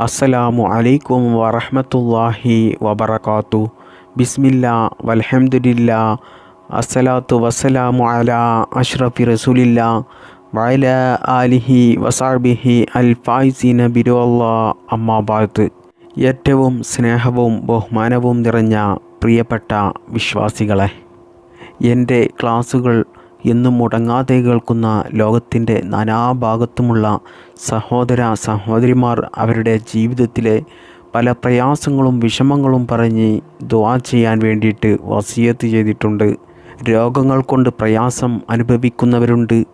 അസ്സലാമു അലൈക്കും വറഹ്മത്തുള്ളാഹി വബറകാതു ബിസ്മില്ല വലഹമുല്ല അസ്സലാത്തു വസ്സലാമു അലാ അഷ്റഫി റസൂലില്ല വഅല ആലിഹി വസാബിഹി അൽ ഫായിസീന ബിരുവല്ലാ അമ്മാബാദ് ഏറ്റവും സ്നേഹവും ബഹുമാനവും നിറഞ്ഞ പ്രിയപ്പെട്ട വിശ്വാസികളെ എന്റെ ക്ലാസ്സുകൾ എന്നും മുടങ്ങാതെ കേൾക്കുന്ന ലോകത്തിന്റെ നാനാഭാഗത്തുമുള്ള സഹോദര സഹോദരിമാർ അവരുടെ ജീവിതത്തിലെ പല പ്രയാസങ്ങളും വിഷമങ്ങളും പറഞ്ഞ് ദുവാ ചെയ്യാൻ വേണ്ടിയിട്ട് വസിയത്ത് ചെയ്തിട്ടുണ്ട്. രോഗങ്ങൾ കൊണ്ട് പ്രയാസം അനുഭവിക്കുന്നവരുണ്ട്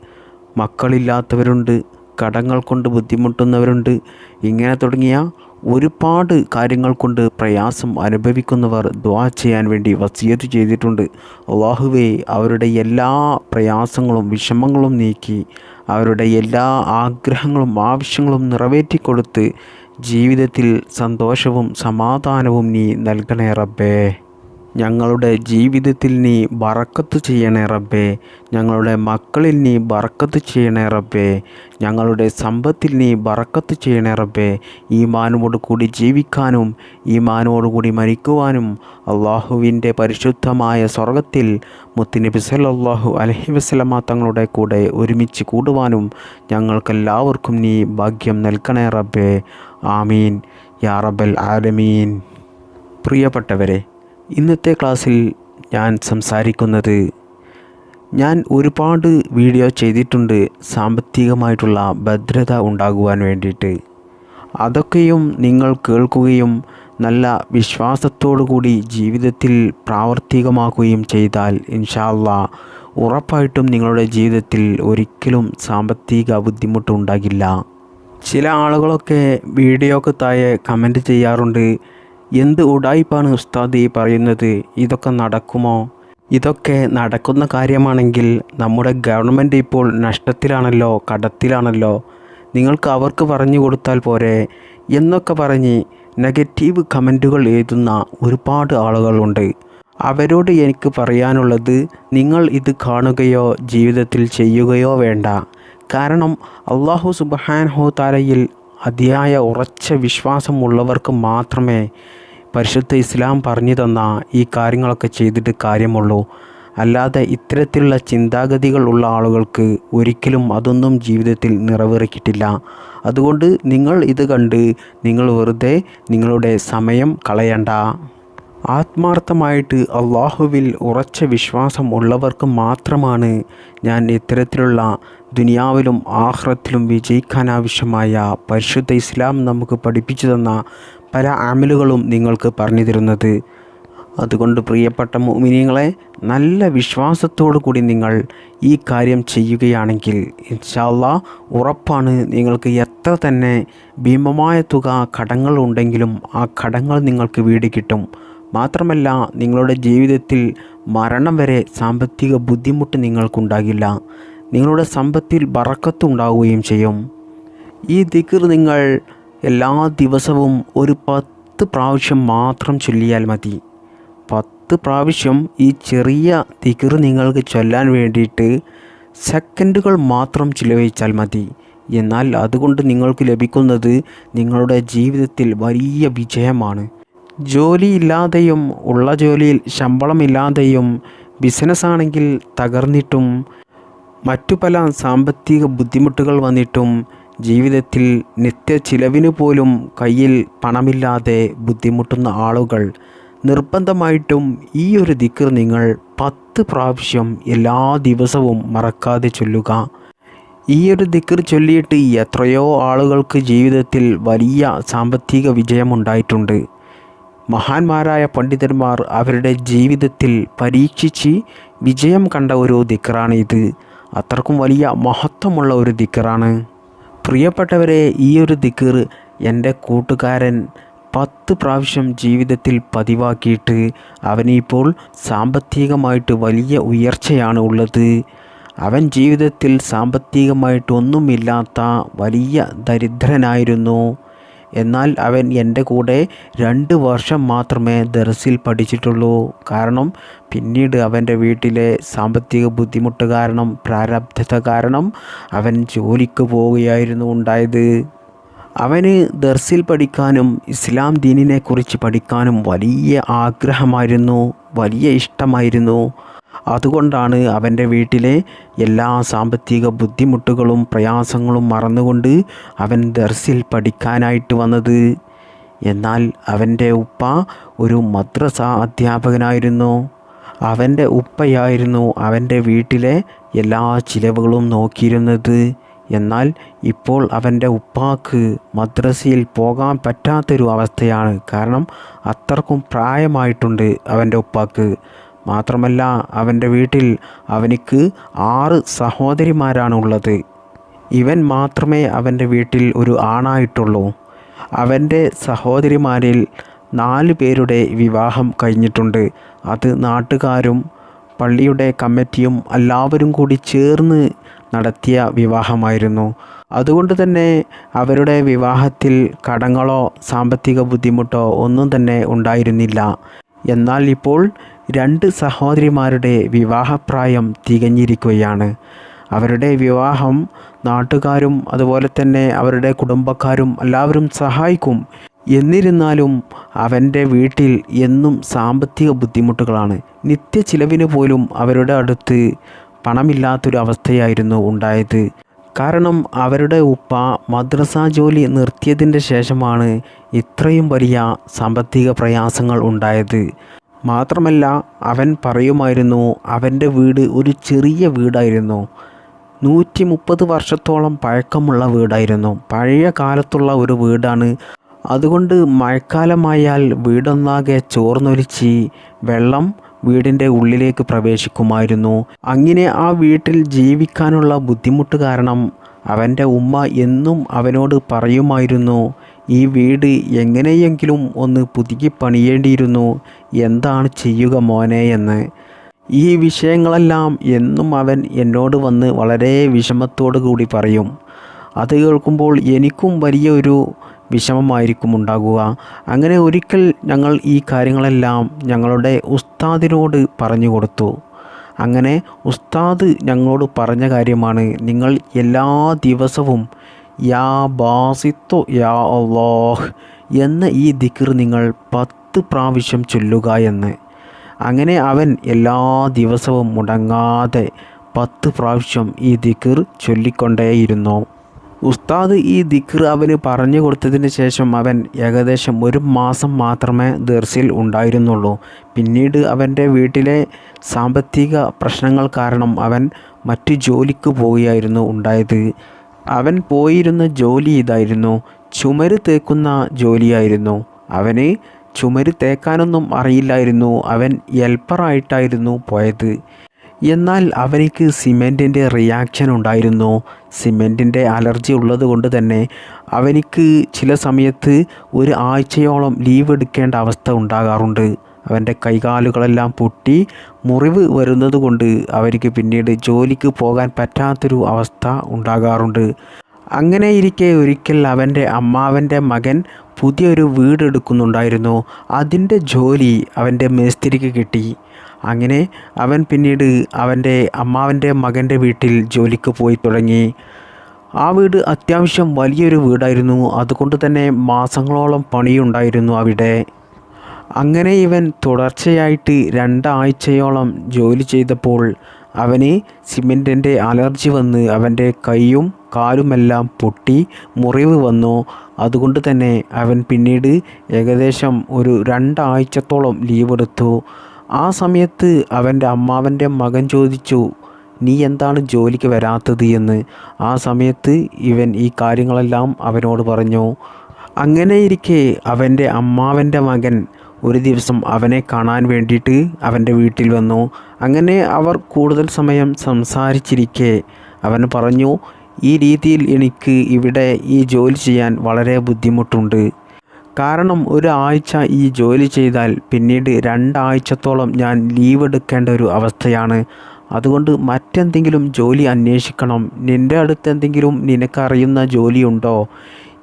മക്കളില്ലാത്തവരുണ്ട് കടങ്ങൾ കൊണ്ട് ബുദ്ധിമുട്ടുന്നവരുണ്ട്. ഇങ്ങനെ തുടങ്ങിയ ഒരുപാട് കാര്യങ്ങൾ കൊണ്ട് പ്രയാസം അനുഭവിക്കുന്നവർ ദ്വാ ചെയ്യാൻ വേണ്ടി വസിയത്ത് ചെയ്തിട്ടുണ്ട്. അള്ളാഹുവേ അവരുടെ എല്ലാ പ്രയാസങ്ങളും വിഷമങ്ങളും നീക്കി അവരുടെ എല്ലാ ആഗ്രഹങ്ങളും ആവശ്യങ്ങളും നിറവേറ്റിക്കൊടുത്ത് ജീവിതത്തിൽ സന്തോഷവും സമാധാനവും നീ നൽകണേ റബ്ബേ. ഞങ്ങളുടെ ജീവിതത്തിൽ നീ ബറക്കത്ത് ചെയ്യണേ റബ്ബേ. ഞങ്ങളുടെ മക്കളിൽ നീ ബറക്കത്ത് ചെയ്യണേ റബ്ബേ. ഞങ്ങളുടെ സമ്പത്തിൽ നീ ബറക്കത്ത് ചെയ്യണേ റബ്ബേ. ഈമാനോട് കൂടി ജീവിക്കാനും ഈമാനോട് കൂടി മരിക്കുവാനും അള്ളാഹുവിന്റെ പരിശുദ്ധമായ സ്വർഗത്തിൽ മുത്തിനബി സല്ലാഹു അലഹി വസ്ലമ തങ്ങളുടെ കൂടെ ഒരുമിച്ച് കൂടുവാനും ഞങ്ങൾക്കെല്ലാവർക്കും നീ ഭാഗ്യം നൽകണേ റബ്ബേ. ആമീൻ. യാ റബ്ബൽ ആലമീൻ. പ്രിയപ്പെട്ടവരെ ഇന്നത്തെ ക്ലാസ്സിൽ ഞാൻ സംസാരിക്കുന്നത് ഞാൻ ഒരുപാട് വീഡിയോ ചെയ്തിട്ടുണ്ട് സാമ്പത്തികമായിട്ടുള്ള ഭദ്രത ഉണ്ടാകുവാൻ വേണ്ടിയിട്ട്. അതൊക്കെയും നിങ്ങൾ കേൾക്കുകയും നല്ല വിശ്വാസത്തോടു കൂടി ജീവിതത്തിൽ പ്രാവർത്തികമാക്കുകയും ചെയ്താൽ ഇൻഷാല്ല ഉറപ്പായിട്ടും നിങ്ങളുടെ ജീവിതത്തിൽ ഒരിക്കലും സാമ്പത്തിക ബുദ്ധിമുട്ടുണ്ടാകില്ല ചില ആളുകളൊക്കെ വീഡിയോക്ക് താഴെ കമന്റ് ചെയ്യാറുണ്ട് എന്ത് ഉടായിപ്പാണ് ഉസ്താദ് ഈ പറയുന്നത്? ഇതൊക്കെ നടക്കുമോ? ഇതൊക്കെ നടക്കുന്ന കാര്യമാണെങ്കിൽ നമ്മുടെ ഗവൺമെന്റ് ഇപ്പോൾ നഷ്ടത്തിലാണല്ലോ കടത്തിലാണല്ലോ. നിങ്ങൾക്ക് അവർക്ക് പറഞ്ഞു കൊടുത്താൽ പോരെ. എന്നൊക്കെ പറഞ്ഞ് നെഗറ്റീവ് കമന്റുകൾ എഴുതുന്ന ഒരുപാട് ആളുകളുണ്ട്. അവരോട് എനിക്ക് പറയാനുള്ളത് നിങ്ങൾ ഇത് കാണുകയോ ജീവിതത്തിൽ ചെയ്യുകയോ വേണ്ട. കാരണം അള്ളാഹു സുബഹാൻഹോ താരയിൽ അതിയായ ഉറച്ച വിശ്വാസമുള്ളവർക്ക് മാത്രമേ പരിശുദ്ധ ഇസ്ലാം പറഞ്ഞു തന്ന ഈ കാര്യങ്ങളൊക്കെ ചെയ്തിട്ട് കാര്യമുള്ളൂ. അല്ലാതെ ഇത്തരത്തിലുള്ള ചിന്താഗതികൾ ഉള്ള ആളുകൾക്ക് ഒരിക്കലും അതൊന്നും ജീവിതത്തിൽ നിറവേറിക്കിട്ടില്ല. അതുകൊണ്ട് നിങ്ങൾ ഇത് കണ്ട് നിങ്ങൾ വെറുതെ നിങ്ങളുടെ സമയം കളയണ്ട. ആത്മാർത്ഥമായിട്ട് അള്ളാഹുവിൽ ഉറച്ച വിശ്വാസം ഉള്ളവർക്ക് മാത്രമാണ് ഞാൻ ഇത്തരത്തിലുള്ള ദുനിയാവിലും ആഹ്റത്തിലും വിജയിക്കാൻ ആവശ്യമായ പരിശുദ്ധ ഇസ്ലാം നമുക്ക് പഠിപ്പിച്ചു തന്ന പല ആമലുകളും നിങ്ങൾക്ക് പറഞ്ഞു തരുന്നത്. അതുകൊണ്ട് പ്രിയപ്പെട്ട മോമിനിയങ്ങളെ നല്ല വിശ്വാസത്തോടു കൂടി നിങ്ങൾ ഈ കാര്യം ചെയ്യുകയാണെങ്കിൽ ഇൻഷാല്ല ഉറപ്പാണ് നിങ്ങൾക്ക് എത്ര തന്നെ ഭീമമായ തുക കടങ്ങൾ ഉണ്ടെങ്കിലും ആ കടങ്ങൾ നിങ്ങൾക്ക് വീട് കിട്ടും. മാത്രമല്ല നിങ്ങളുടെ ജീവിതത്തിൽ മരണം വരെ സാമ്പത്തിക ബുദ്ധിമുട്ട് നിങ്ങൾക്കുണ്ടാകില്ല. നിങ്ങളുടെ സമ്പത്തിൽ ബറക്കത്ത് ഉണ്ടാവുകയും ചെയ്യും. ഈ ദിക്കർ നിങ്ങൾ എല്ലാ ദിവസവും ഒരു പത്ത് പ്രാവശ്യം മാത്രം ചൊല്ലിയാൽ മതി. പത്ത് പ്രാവശ്യം ഈ ചെറിയ ദിക്കർ നിങ്ങൾക്ക് ചൊല്ലാൻ വേണ്ടിയിട്ട് സെക്കൻഡുകൾ മാത്രം ചിലവഴിച്ചാൽ മതി. എന്നാൽ അതുകൊണ്ട് നിങ്ങൾക്ക് ലഭിക്കുന്നത് നിങ്ങളുടെ ജീവിതത്തിൽ വലിയ വിജയമാണ്. ജോലിയില്ലാതെയും ഉള്ള ജോലിയിൽ ശമ്പളമില്ലാതെയും ബിസിനസ്സാണെങ്കിൽ തകർന്നിട്ടും മറ്റു പല സാമ്പത്തിക ബുദ്ധിമുട്ടുകൾ വന്നിട്ടും ജീവിതത്തിൽ നിത്യ ചിലവിന് പോലും കയ്യിൽ പണമില്ലാതെ ബുദ്ധിമുട്ടുന്ന ആളുകൾ നിർബന്ധമായിട്ടും ഈ ഒരു ദിക്കർ നിങ്ങൾ പത്ത് പ്രാവശ്യം എല്ലാ ദിവസവും മറക്കാതെ ചൊല്ലുക. ഈ ഒരു ദിക്കർ ചൊല്ലിയിട്ട് എത്രയോ ആളുകൾക്ക് ജീവിതത്തിൽ വലിയ സാമ്പത്തിക വിജയമുണ്ടായിട്ടുണ്ട്. മഹാന്മാരായ പണ്ഡിതന്മാർ അവരുടെ ജീവിതത്തിൽ പരീക്ഷിച്ച് വിജയം കണ്ട ഒരു ദിക്കറാണ് ഇത് അത്രക്കും വലിയ മഹത്വമുള്ള ഒരു ദിക്കറാണ്. പ്രിയപ്പെട്ടവരെ ഈ ഒരു ദിക്കർ എന്റെ കൂട്ടുകാരൻ പത്ത് പ്രാവശ്യം ജീവിതത്തിൽ പതിവാക്കിയിട്ട് അവനിപ്പോൾ സാമ്പത്തികമായിട്ട് വലിയ ഉയർച്ചയാണ് ഉള്ളത്. അവൻ ജീവിതത്തിൽ സാമ്പത്തികമായിട്ടൊന്നുമില്ലാത്ത വലിയ ദരിദ്രനായിരുന്നു. എന്നാൽ അവൻ എന്റെ കൂടെ രണ്ട് വർഷം മാത്രമേ ദർസിൽ പഠിച്ചിട്ടുള്ളൂ. കാരണം പിന്നീട് അവന്റെ വീട്ടിലെ സാമ്പത്തിക ബുദ്ധിമുട്ട് കാരണം പ്രാരബ്ധത കാരണം അവൻ ജോലിക്ക് പോവുകയായിരുന്നു ഉണ്ടായത്. അവന് ദർസിൽ പഠിക്കാനും ഇസ്ലാം ദീനിനെക്കുറിച്ച് പഠിക്കാനും വലിയ ആഗ്രഹമായിരുന്നു വലിയ ഇഷ്ടമായിരുന്നു. അതുകൊണ്ടാണ് അവന്റെ വീട്ടിലെ എല്ലാ സാമ്പത്തിക ബുദ്ധിമുട്ടുകളും പ്രയാസങ്ങളും മറന്നുകൊണ്ട് അവൻ ദർസിൽ പഠിക്കാനായിട്ട് വന്നത്. എന്നാൽ അവന്റെ ഉപ്പ ഒരു മദ്രസ അധ്യാപകനായിരുന്നു. അവന്റെ ഉപ്പയായിരുന്നു അവന്റെ വീട്ടിലെ എല്ലാ ചിലവുകളും നോക്കിയിരുന്നത്. എന്നാൽ ഇപ്പോൾ അവന്റെ ഉപ്പാക്ക് മദ്രസയിൽ പോകാൻ പറ്റാത്തൊരു അവസ്ഥയാണ്. കാരണം അത്രക്കും പ്രായമായിട്ടുണ്ട് അവന്റെ ഉപ്പാക്ക്. മാത്രമല്ല അവന്റെ വീട്ടിൽ അവനിക്ക് ആറ് സഹോദരിമാരാണ് ഉള്ളത് ഇവൻ മാത്രമേ അവന്റെ വീട്ടിൽ ഒരു ആണായിട്ടുള്ളൂ. അവന്റെ സഹോദരിമാരിൽ നാല് പേരുടെ വിവാഹം കഴിഞ്ഞിട്ടുണ്ട്. അത് നാട്ടുകാരും പള്ളിയുടെ കമ്മിറ്റിയും എല്ലാവരും കൂടി ചേർന്ന് നടത്തിയ വിവാഹമായിരുന്നു. അതുകൊണ്ട് തന്നെ അവരുടെ വിവാഹത്തിൽ കടങ്ങളോ സാമ്പത്തിക ബുദ്ധിമുട്ടോ ഒന്നും തന്നെ ഉണ്ടായിരുന്നില്ല. എന്നാൽ ഇപ്പോൾ രണ്ട് സഹോദരിമാരുടെ വിവാഹപ്രായം തികഞ്ഞിരിക്കുകയാണ്. അവരുടെ വിവാഹം നാട്ടുകാരും അതുപോലെ തന്നെ അവരുടെ കുടുംബക്കാരും എല്ലാവരും സഹായിക്കും. എന്നിരുന്നാലും അവന്റെ വീട്ടിൽ എന്നും സാമ്പത്തിക ബുദ്ധിമുട്ടുകളാണ്. നിത്യ ചിലവിന് പോലും അവരുടെ അടുത്ത് പണമില്ലാത്തൊരു അവസ്ഥയായിരുന്നു ഉണ്ടായത്. കാരണം അവരുടെ ഉപ്പ മദ്രസ ജോലി നിർത്തിയതിന്റെ ശേഷമാണ് ഇത്രയും വലിയ സാമ്പത്തിക പ്രയാസങ്ങൾ ഉണ്ടായത്. മാത്രമല്ല അവൻ പറയുമായിരുന്നു അവന്റെ വീട് ഒരു ചെറിയ വീടായിരുന്നു. നൂറ്റി മുപ്പത് വർഷത്തോളം പഴക്കമുള്ള വീടായിരുന്നു. പഴയ കാലത്തുള്ള ഒരു വീടാണ്. അതുകൊണ്ട് മഴക്കാലമായാൽ വീടൊന്നാകെ ചോർന്നൊലിച്ച് വെള്ളം വീടിന്റെ ഉള്ളിലേക്ക് പ്രവേശിക്കുമായിരുന്നു. അങ്ങനെ ആ വീട്ടിൽ ജീവിക്കാനുള്ള ബുദ്ധിമുട്ട് കാരണം അവന്റെ ഉമ്മ എന്നും അവനോട് പറയുമായിരുന്നു ഈ വീട് എങ്ങനെയെങ്കിലും ഒന്ന് പുതുക്കി പണിയേണ്ടിയിരുന്നു. എന്താണ് ചെയ്യുക മോനെ എന്ന്. ഈ വിഷയങ്ങളെല്ലാം എന്നും അവൻ എന്നോട് വന്ന് വളരെ വിഷമത്തോടു കൂടി പറയും. അത് കേൾക്കുമ്പോൾ എനിക്കും വലിയൊരു വിഷമമായിരിക്കും ഉണ്ടാകുക. അങ്ങനെ ഒരിക്കൽ ഞങ്ങൾ ഈ കാര്യങ്ങളെല്ലാം ഞങ്ങളുടെ ഉസ്താദിനോട് പറഞ്ഞു കൊടുത്തു. അങ്ങനെ ഉസ്താദ് ഞങ്ങളോട് പറഞ്ഞ കാര്യമാണ് നിങ്ങൾ എല്ലാ ദിവസവും യാ ബാസിത്തു യാ അള്ളാഹ് എന്ന ഈ ദിക്കർ നിങ്ങൾ പത്ത് പ്രാവശ്യം ചൊല്ലുക എന്ന്. അങ്ങനെ അവൻ എല്ലാ ദിവസവും മുടങ്ങാതെ പത്ത് പ്രാവശ്യം ഈ ദിക്കർ ചൊല്ലിക്കൊണ്ടേയിരുന്നു. ഉസ്താദ് ഈ ദിക്ർ അവന് പറഞ്ഞു കൊടുത്തതിന് ശേഷം അവൻ ഏകദേശം ഒരു മാസം മാത്രമേ ദർസിൽ ഉണ്ടായിരുന്നുള്ളൂ. പിന്നീട് അവന്റെ വീട്ടിലെ സാമ്പത്തിക പ്രശ്നങ്ങൾ കാരണം അവൻ മറ്റു ജോലിക്ക് പോവുകയായിരുന്നു ഉണ്ടായത്. അവൻ പോയിരുന്ന ജോലി ഇതായിരുന്നു. ചുമര് തേക്കുന്ന ജോലിയായിരുന്നു. അവന് ചുമര് തേക്കാനൊന്നും അറിയില്ലായിരുന്നു. അവൻ എൽപ്പറായിട്ടായിരുന്നു പോയത്. എന്നാൽ അവനിക്ക് സിമെന്റിന്റെ റിയാക്ഷൻ ഉണ്ടായിരുന്നു. സിമെന്റിന്റെ അലർജി ഉള്ളത് കൊണ്ട് തന്നെ അവനിക്ക് ചില സമയത്ത് ഒരു ആഴ്ചയോളം ലീവ് എടുക്കേണ്ട അവസ്ഥ ഉണ്ടാകാറുണ്ട്. അവന്റെ കൈകാലുകളെല്ലാം പൊട്ടി മുറിവ് വരുന്നത് കൊണ്ട് അവർക്ക് പിന്നീട് ജോലിക്ക് പോകാൻ പറ്റാത്തൊരു അവസ്ഥ ഉണ്ടാകാറുണ്ട്. അങ്ങനെ ഇരിക്കെ ഒരിക്കൽ അവന്റെ അമ്മാവന്റെ മകൻ പുതിയൊരു വീടെടുക്കുന്നുണ്ടായിരുന്നു അതിന്റെ ജോലി അവന്റെ മേസ്തിരിക്ക് കിട്ടി. അങ്ങനെ അവൻ പിന്നീട് അവന്റെ അമ്മാവന്റെ മകന്റെ വീട്ടിൽ ജോലിക്ക് പോയി തുടങ്ങി. ആ വീട് അത്യാവശ്യം വലിയൊരു വീടായിരുന്നു. അതുകൊണ്ട് തന്നെ മാസങ്ങളോളം പണിയുണ്ടായിരുന്നു അവിടെ. അങ്ങനെ ഇവൻ തുടർച്ചയായിട്ട് രണ്ടാഴ്ചയോളം ജോലി ചെയ്തപ്പോൾ അവന് സിമെന്റിന്റെ അലർജി വന്ന് അവന്റെ കൈയും കാലുമെല്ലാം പൊട്ടി മുറിവ് വന്നു. അതുകൊണ്ട് തന്നെ അവൻ പിന്നീട് ഏകദേശം ഒരു രണ്ടാഴ്ചത്തോളം ലീവ് എടുത്തു. ആ സമയത്ത് അവന്റെ അമ്മാവന്റെ മകൻ ചോദിച്ചു നീ എന്താണ് ജോലിക്ക് വരാത്തത്? എന്ന്. ആ സമയത്ത് ഇവൻ ഈ കാര്യങ്ങളെല്ലാം അവനോട് പറഞ്ഞു. അങ്ങനെയിരിക്കെ അവന്റെ അമ്മാവന്റെ മകൻ ഒരു ദിവസം അവനെ കാണാൻ വേണ്ടിയിട്ട് അവന്റെ വീട്ടിൽ വന്നു. അങ്ങനെ അവർ കൂടുതൽ സമയം സംസാരിച്ചിരിക്കെ. അവൻ പറഞ്ഞു ഈ രീതിയിൽ എനിക്ക് ഇവിടെ ഈ ജോലി ചെയ്യാൻ വളരെ ബുദ്ധിമുട്ടുണ്ട്. കാരണം ഒരു ആഴ്ച ഈ ജോലി ചെയ്താൽ പിന്നീട് രണ്ടാഴ്ചത്തോളം ഞാൻ ലീവ് എടുക്കേണ്ട ഒരു അവസ്ഥയാണ്. അതുകൊണ്ട് മറ്റെന്തെങ്കിലും ജോലി അന്വേഷിക്കണം. നിന്റെ അടുത്ത് എന്തെങ്കിലും നിനക്കറിയുന്ന ജോലിയുണ്ടോ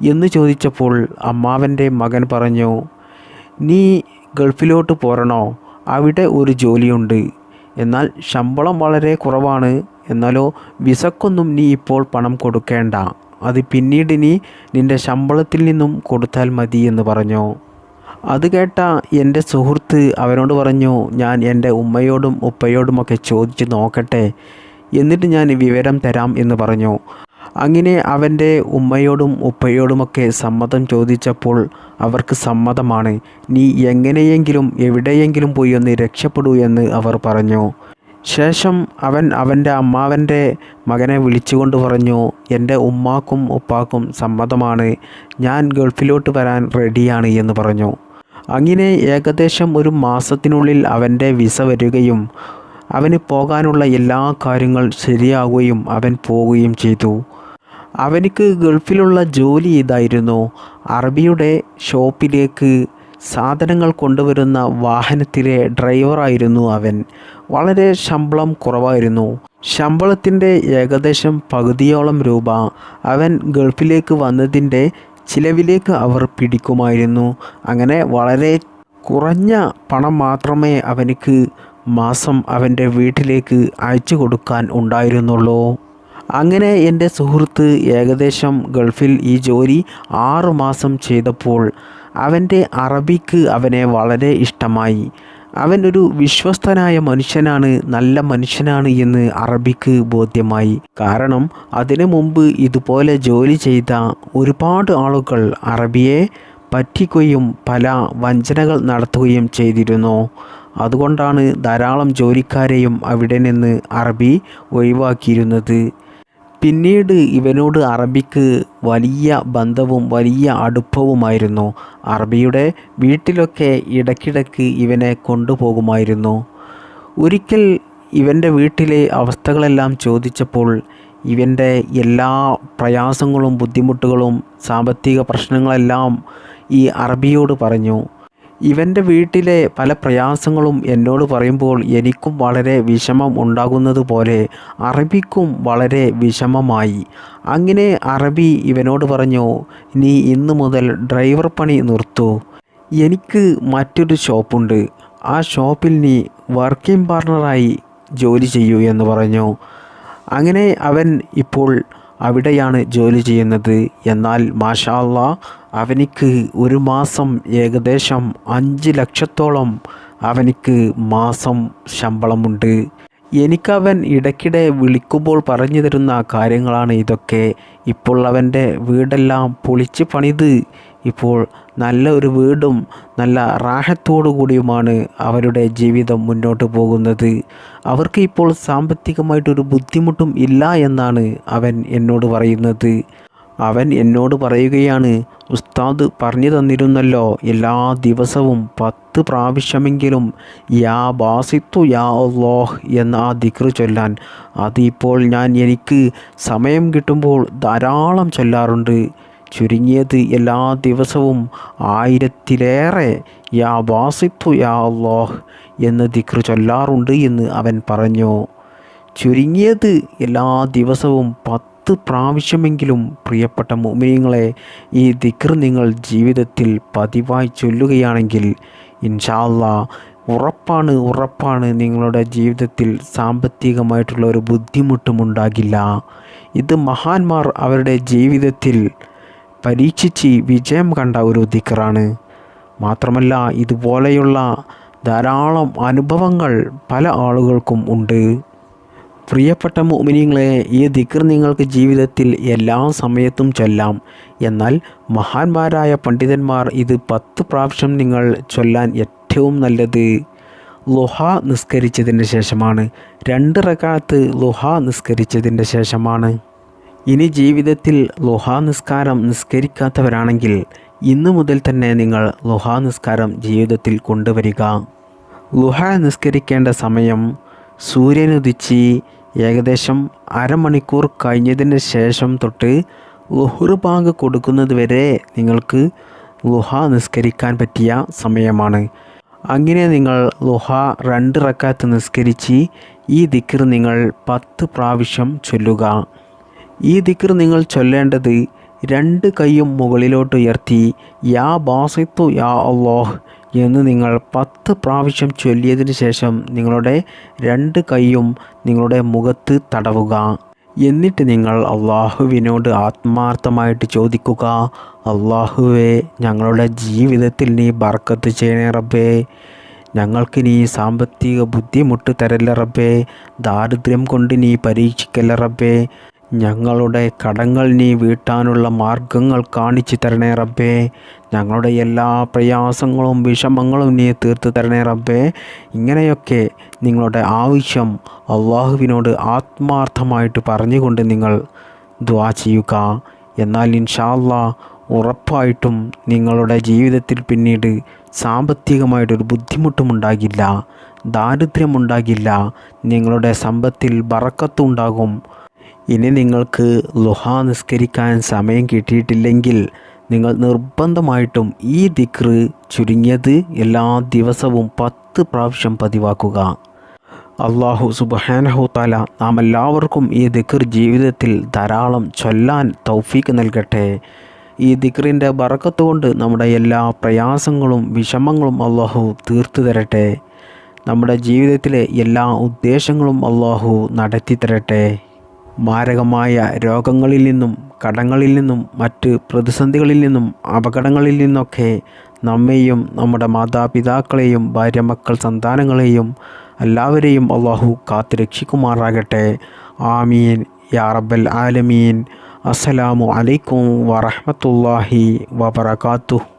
എന്ന് ചോദിച്ചപ്പോൾ അമ്മാവന്റെ മകൻ പറഞ്ഞു നീ ഗൾഫിലോട്ട് പോരണോ? അവിടെ ഒരു ജോലിയുണ്ട്. എന്നാൽ ശമ്പളം വളരെ കുറവാണ്. എന്നാലോ വിസക്കൊന്നും നീ ഇപ്പോൾ പണം കൊടുക്കേണ്ട. അത് പിന്നീട് നീ നിന്റെ ശമ്പളത്തിൽ നിന്നും കൊടുത്താൽ മതി എന്ന് പറഞ്ഞു. അത് കേട്ട എന്റെ സുഹൃത്ത് അവനോട് പറഞ്ഞു ഞാൻ എന്റെ ഉമ്മയോടും ഉപ്പയോടുമൊക്കെ ചോദിച്ച് നോക്കട്ടെ. എന്നിട്ട് ഞാൻ വിവരം തരാം എന്ന് പറഞ്ഞു. അങ്ങനെ അവന്റെ ഉമ്മയോടും ഉപ്പയോടുമൊക്കെ സമ്മതം ചോദിച്ചപ്പോൾ അവർക്ക് സമ്മതമാണ് നീ എങ്ങനെയെങ്കിലും എവിടെയെങ്കിലും പോയി ഒന്ന് രക്ഷപ്പെടൂ എന്ന് അവർ പറഞ്ഞു. ശേഷം അവൻ അവന്റെ അമ്മാവന്റെ മകനെ വിളിച്ചുകൊണ്ട് പറഞ്ഞു എന്റെ ഉമ്മാക്കും ഉപ്പാക്കും സമ്മതമാണ് ഞാൻ ഗൾഫിലോട്ട് വരാൻ റെഡിയാണ് എന്ന് പറഞ്ഞു. അങ്ങനെ ഏകദേശം ഒരു മാസത്തിനുള്ളിൽ അവന്റെ വിസ വരികയും അവന് പോകാനുള്ള എല്ലാ കാര്യങ്ങൾ ശരിയാവുകയും അവൻ പോവുകയും ചെയ്തു. അവനിക്ക് ഗൾഫിലുള്ള ജോലി ഇതായിരുന്നു. അറബിയുടെ ഷോപ്പിലേക്ക് സാധനങ്ങൾ കൊണ്ടുവരുന്ന വാഹനത്തിലെ ഡ്രൈവറായിരുന്നു അവൻ. വളരെ ശമ്പളം കുറവായിരുന്നു. ശമ്പളത്തിന്റെ ഏകദേശം പകുതിയോളം രൂപ അവൻ ഗൾഫിലേക്ക് വന്നതിന്റെ ചിലവിലേക്ക് അവർ പിടിക്കുമായിരുന്നു. അങ്ങനെ വളരെ കുറഞ്ഞ പണം മാത്രമേ അവനിക്ക് മാസം അവന്റെ വീട്ടിലേക്ക് അയച്ചു കൊടുക്കാൻ ഉണ്ടായിരുന്നുള്ളൂ. അങ്ങനെ എന്റെ സുഹൃത്ത് ഏകദേശം ഗൾഫിൽ ഈ ജോലി ആറു മാസം ചെയ്തപ്പോൾ അവന്റെ അറബിക്ക് അവനെ വളരെ ഇഷ്ടമായി. അവൻ ഒരു വിശ്വസ്തനായ മനുഷ്യനാണ് നല്ല മനുഷ്യനാണ് എന്ന് അറബിക്ക് ബോധ്യമായി. കാരണം അതിനു മുമ്പ് ഇതുപോലെ ജോലി ചെയ്ത ഒരുപാട് ആളുകൾ അറബിയെ പറ്റിക്കുകയും പല വഞ്ചനകൾ നടത്തുകയും ചെയ്തിരുന്നു. അതുകൊണ്ടാണ് ധാരാളം ജോലിക്കാരെയും അവിടെ നിന്ന് അറബി ഒഴിവാക്കിയിരുന്നത്. പിന്നീട് ഇവനോട് അറബിക്ക് വലിയ ബന്ധവും വലിയ അടുപ്പവുമായിരുന്നു. അറബിയുടെ വീട്ടിലൊക്കെ ഇടയ്ക്കിടയ്ക്ക് ഇവനെ കൊണ്ടുപോകുമായിരുന്നു. ഒരിക്കൽ ഇവന്റെ വീട്ടിലെ അവസ്ഥകളെല്ലാം ചോദിച്ചപ്പോൾ ഇവന്റെ എല്ലാ പ്രയാസങ്ങളും ബുദ്ധിമുട്ടുകളും സാമ്പത്തിക പ്രശ്നങ്ങളെല്ലാം ഈ അറബിയോട് പറഞ്ഞു. ഇവന്റെ വീട്ടിലെ പല പ്രയാസങ്ങളും എന്നോട് പറയുമ്പോൾ എനിക്കും വളരെ വിഷമം ഉണ്ടാകുന്നത് പോലെ അറബിക്കും വളരെ വിഷമമായി. അങ്ങനെ അറബി ഇവനോട് പറഞ്ഞു നീ ഇന്ന് മുതൽ ഡ്രൈവർ പണി നിർത്തു. എനിക്ക് മറ്റൊരു ഷോപ്പുണ്ട്. ആ ഷോപ്പിൽ നീ വർക്കിംഗ് പാർട്ണറായി ജോലി ചെയ്യൂ എന്ന് പറഞ്ഞു. അങ്ങനെ അവൻ ഇപ്പോൾ അവിടെയാണ് ജോലി ചെയ്യുന്നത്. എന്നാൽ മാഷാല്ല അവനിക്ക് ഒരു മാസം ഏകദേശം അഞ്ച് ലക്ഷത്തോളം അവനിക്ക് മാസം ശമ്പളമുണ്ട്. എനിക്കവൻ ഇടയ്ക്കിടെ വിളിക്കുമ്പോൾ പറഞ്ഞു തരുന്ന കാര്യങ്ങളാണ് ഇതൊക്കെ. ഇപ്പോൾ അവന്റെ വീടെല്ലാം പൊളിച്ച് പണിത് ഇപ്പോൾ നല്ല ഒരു വീടും നല്ല റാഹത്തോടു കൂടിയുമാണ് അവരുടെ ജീവിതം മുന്നോട്ട് പോകുന്നത്. അവർക്ക് ഇപ്പോൾ സാമ്പത്തികമായിട്ടൊരു ബുദ്ധിമുട്ടും ഇല്ല എന്നാണ് അവൻ എന്നോട് പറയുന്നത്. അവൻ എന്നോട് പറയുകയാണ് ഉസ്താദ് പറഞ്ഞു തന്നിരുന്നല്ലോ എല്ലാ ദിവസവും പത്ത് പ്രാവശ്യമെങ്കിലും യാ ബാസിത്തു യാ അള്ളാഹ് എന്ന ആ ദിക്ർ ചൊല്ലാൻ. അതിപ്പോൾ ഞാൻ എനിക്ക് സമയം കിട്ടുമ്പോൾ ധാരാളം ചൊല്ലാറുണ്ട്. ചുരുങ്ങിയത് എല്ലാ ദിവസവും ആയിരത്തിലേറെ യാ ബാസിത്തു യാ അള്ളാഹ് എന്ന് ദിക്ർ ചൊല്ലാറുണ്ട് എന്ന് അവൻ പറഞ്ഞു. ചുരുങ്ങിയത് എല്ലാ ദിവസവും പത്ത് പ്രാവശ്യമെങ്കിലും പ്രിയപ്പെട്ട മുമിനിങ്ങളെ ഈ ദിക്ർ നിങ്ങൾ ജീവിതത്തിൽ പതിവായി ചൊല്ലുകയാണെങ്കിൽ ഇൻഷാല്ല ഉറപ്പാണ് ഉറപ്പാണ് നിങ്ങളുടെ ജീവിതത്തിൽ സാമ്പത്തികമായിട്ടുള്ള ഒരു ബുദ്ധിമുട്ടും ഉണ്ടാകില്ല ഇത് മഹാന്മാർ അവരുടെ ജീവിതത്തിൽ പരീക്ഷിച്ച് വിജയം കണ്ട ഒരു ദിക്റാണ് മാത്രമല്ല ഇതുപോലെയുള്ള ധാരാളം അനുഭവങ്ങൾ പല ആളുകൾക്കും ഉണ്ട്. പ്രിയപ്പെട്ട മോമിനിയങ്ങളെ ഈ ദിക്ർ നിങ്ങൾക്ക് ജീവിതത്തിൽ എല്ലാ സമയത്തും ചൊല്ലാം. എന്നാൽ മഹാന്മാരായ പണ്ഡിതന്മാർ ഇത് പത്ത് പ്രാവശ്യം നിങ്ങൾ ചൊല്ലാൻ ഏറ്റവും നല്ലത് ലുഹ നിസ്കരിച്ചതിന് ശേഷമാണ്. രണ്ട് റക്കാത്ത് ലുഹ നിസ്കരിച്ചതിന്റെ ശേഷമാണ്. ഇനി ജീവിതത്തിൽ ലുഹാ നിസ്കാരം നിസ്കരിക്കാത്തവരാണെങ്കിൽ ഇന്നു മുതൽ തന്നെ നിങ്ങൾ ലുഹാ നിസ്കാരം ജീവിതത്തിൽ കൊണ്ടുവരിക. ലുഹ നിസ്കരിക്കേണ്ട സമയം സൂര്യനുദിച്ച് ഏകദേശം അരമണിക്കൂർ കഴിഞ്ഞതിന് ശേഷം തൊട്ട് ലുഹുർ പാങ്ക് കൊടുക്കുന്നത് വരെ നിങ്ങൾക്ക് ലുഹ നിസ്കരിക്കാൻ പറ്റിയ സമയമാണ്. അങ്ങനെ നിങ്ങൾ ലുഹ രണ്ട് റക്കാത്ത് നിസ്കരിച്ച് ഈ ദിക്കർ നിങ്ങൾ പത്ത് പ്രാവശ്യം ചൊല്ലുക. ഈ ദിക്കർ നിങ്ങൾ ചൊല്ലേണ്ടത് രണ്ട് കൈയും മുകളിലോട്ട് ഉയർത്തി യാ ബാസിത്തു യാ അള്ളാഹ് എന്ന് നിങ്ങൾ പത്ത് പ്രാവശ്യം ചൊല്ലിയതിന് ശേഷം നിങ്ങളുടെ രണ്ട് കൈയും നിങ്ങളുടെ മുഖത്ത് തടവുക. എന്നിട്ട് നിങ്ങൾ അള്ളാഹുവിനോട് ആത്മാർത്ഥമായിട്ട് ചോദിക്കുക അള്ളാഹുവേ ഞങ്ങളുടെ ജീവിതത്തിൽ നീ ബർക്കത്ത് ചെയ്യണേ റബ്ബേ. ഞങ്ങൾക്ക് നീ സാമ്പത്തിക ബുദ്ധിമുട്ട് തരല്ല റബ്ബേ. ദാരിദ്ര്യം കൊണ്ട് നീ പരീക്ഷിക്കല്ല റബ്ബേ. ഞങ്ങളുടെ കടങ്ങൾ നീ വീട്ടാനുള്ള മാർഗങ്ങൾ കാണിച്ചു തരണേ റബ്ബേ. ഞങ്ങളുടെ എല്ലാ പ്രയാസങ്ങളും വിഷമങ്ങളും നീ തീർത്ത് തരണേ റബ്ബേ. ഇങ്ങനെയൊക്കെ നിങ്ങളുടെ ആവശ്യം അള്ളാഹുവിനോട് ആത്മാർത്ഥമായിട്ട് പറഞ്ഞുകൊണ്ട് നിങ്ങൾ ദ്വാ ചെയ്യുക. എന്നാൽ ഇൻഷാല്ല ഉറപ്പായിട്ടും നിങ്ങളുടെ ജീവിതത്തിൽ പിന്നീട് സാമ്പത്തികമായിട്ടൊരു ബുദ്ധിമുട്ടും ഉണ്ടാകില്ല ദാരിദ്ര്യമുണ്ടാകില്ല നിങ്ങളുടെ സമ്പത്തിൽ ബറക്കത്തുണ്ടാകും. ഇനി നിങ്ങൾക്ക് ലുഹ നിസ്കരിക്കാൻ സമയം കിട്ടിയിട്ടില്ലെങ്കിൽ നിങ്ങൾ നിർബന്ധമായിട്ടും ഈ ദിക്റ് ചുരുങ്ങിയത് എല്ലാ ദിവസവും പത്ത് പ്രാവശ്യം പതിവാക്കുക. അള്ളാഹു സുബഹാനഹു താല നാം എല്ലാവർക്കും ഈ ദിക്ർ ജീവിതത്തിൽ ധാരാളം ചൊല്ലാൻ തൗഫീക്ക് നൽകട്ടെ. ഈ ദിക്റിന്റെ കൊണ്ട് നമ്മുടെ എല്ലാ പ്രയാസങ്ങളും വിഷമങ്ങളും അള്ളാഹു തീർത്തു തരട്ടെ. നമ്മുടെ ജീവിതത്തിലെ എല്ലാ ഉദ്ദേശങ്ങളും അള്ളാഹു നടത്തി തരട്ടെ മാരകമായ രോഗങ്ങളിൽ നിന്നും കടങ്ങളിൽ നിന്നും മറ്റ് പ്രതിസന്ധികളിൽ നിന്നും അപകടങ്ങളിൽ നിന്നൊക്കെ നമ്മെയും നമ്മുടെ മാതാപിതാക്കളെയും ഭാര്യ മക്കൾ സന്താനങ്ങളെയും എല്ലാവരെയും അള്ളാഹു കാത്തുരക്ഷിക്കുമാറാകട്ടെ. ആമീൻ. യാ റബ്ബൽ ആലമീൻ. അസ്സലാമു അലൈക്കും വറഹ്മത്തുള്ളാഹി വബറകാതുഹു.